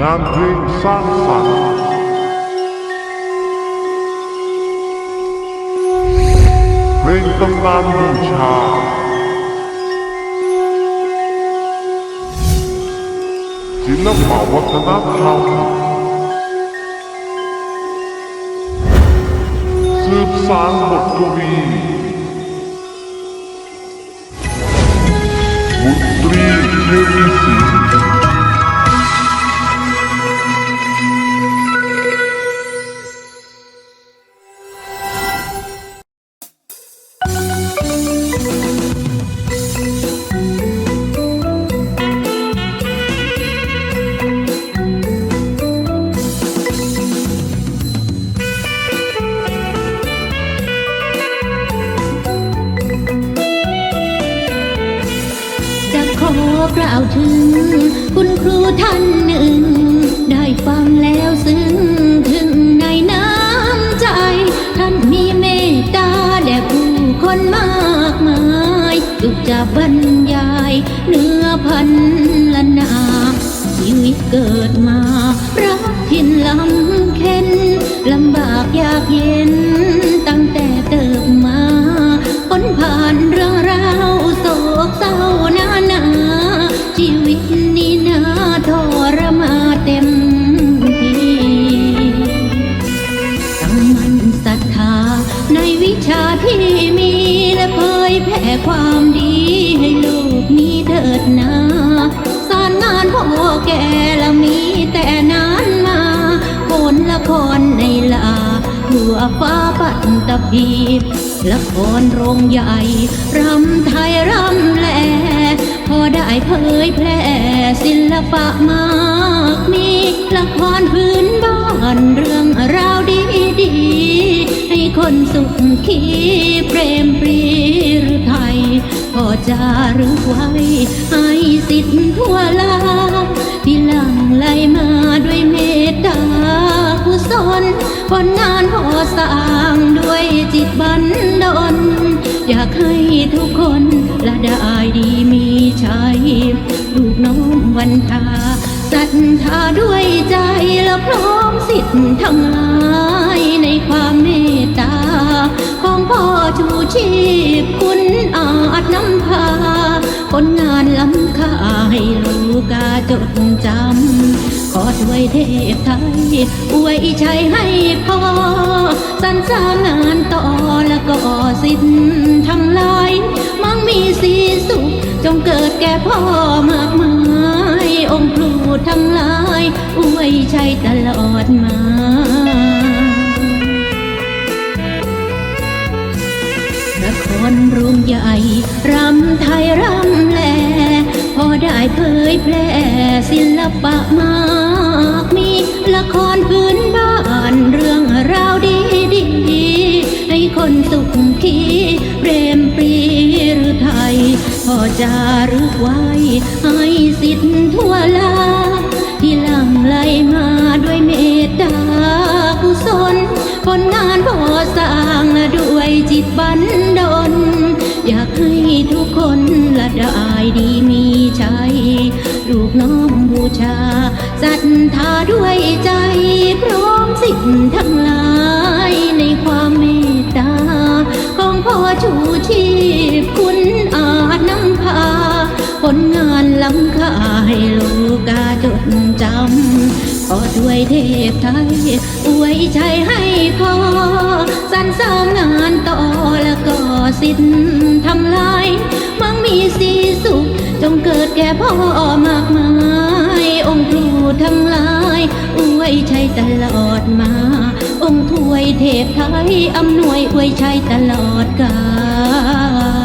งานเพลงสร้างสรรค์เพลงตำนานบูชา ศิลปวัฒนธรรมสืบสานบทกวีบุตรีเทวี กล่าวถึง คุณครูท่านหนึ่ง ได้ฟังแล้วซึ้งถึงในน้ำใจ ท่านมีเมตตาแด่ผู้คนมากมายสุขจะบรรยายเนื้อพันละนาชีวิตเกิดมารักทินลำเค็นลำบากาที่มีและเผยแผ่ความดีให้โลกนี้เถิดนาสารงานพ่อแก่และมีแต่นานมาผลละครในลาหัวฟ้าปันตตภีละครโรงใหญ่รำไทยรำแลพอได้เผยแพร่ศิลปะมากมีละครพื้นบ้านเรื่องราวดีดี คนสุขขีเปรมปรีหรือไทยพอจะรึกไว้ให้สิทธิ์ทั่วลาที่หลังไหลมาด้วยเมตตากุศลผลงานพอสร้างด้วยจิตบันดลอยากให้ทุกคนละได้ดีมีชัยลูกน้องวันทา ศรัทธาด้วยใจและพร้อมสิทธิ์ทั้งหลายในความเมตตา ของพ่อชูชีพคุณอาจนำพาผลงานล้ำค่าให้ลูกาจดจำ ขอช่วยเทพไทยอวยชัยให้พ่อสรรสร้างงานต่อและก็สิทธิ์ทั้งหลายมั่งมีสีสุขจงเกิดแก่พ่อมากมายองค์ครู ทั้งหลายอวยชัยตลอดมาละครรุงใหญ่รำไทยรำแล พอได้เผยแพร่ศิลปะมา พ่อจะรึกไว้ ให้สิทธิ์ทั่วลา ที่หลังไหลมาด้วยเมตตากุศลผลงานพ่อสร้างด้วยจิตบันดลอยากให้ทุกคนละได้ดีมีชัยลูกน้อมบูชาศรัทธาด้วยใจ พร้อมสิ่งทั้งหลายในความเมตตา ของพ่อชูชีพ ลงานล้ำค่าให้ลูกาจดจำขอช่วยเทพไทย อวยชัยให้พ่อสรรสร้างงานต่อแล้วก็สิทธิ์ทำลายมั่งมีสีสุข จงเกิดแก่พ่อมากมาย องค์ครูทั้งหลาย อวยชัยตลอดมา องค์ถวยเทพไทยอำนวยอวยชัยตลอดกาล